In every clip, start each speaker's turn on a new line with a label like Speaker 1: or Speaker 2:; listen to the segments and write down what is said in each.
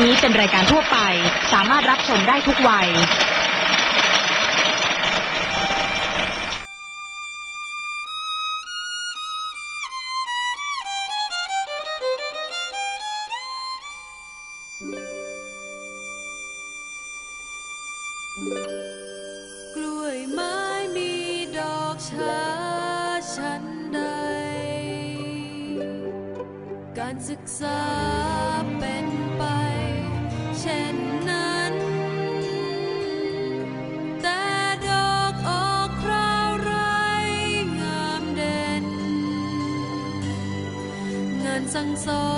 Speaker 1: นี้เป็นรายการทั่วไป สามารถรับชมได้ทุกวัย
Speaker 2: กล้วยไม้มีดอกชาฉันใด การศึกษาา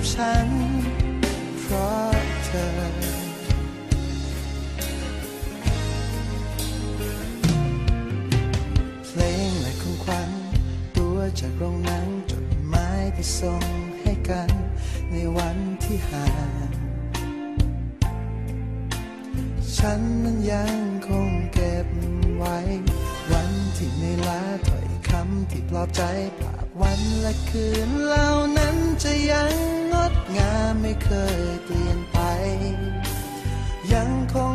Speaker 3: กับฉัน เพราะเธอ เพลงและของขวัญตัวจากโรงหนังจดหมายที่ส่งให้กัน ในวันที่ห่างฉันนั้นยังคงเก็บไว้ วันที่ในลาถ้อยคำที่ปลอบใจภาพวันและคืนเหล่านั้นจะยัง งามไม่เคยเปลี่ยนไป ยังคง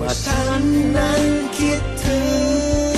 Speaker 3: ว่าฉันนั้นคิดถึง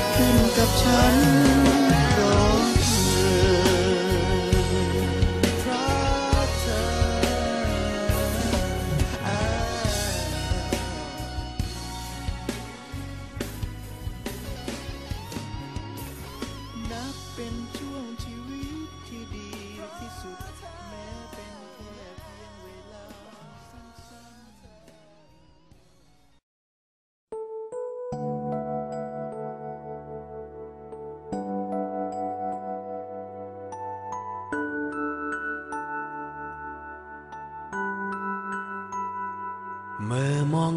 Speaker 4: ดขึ้นกับฉัน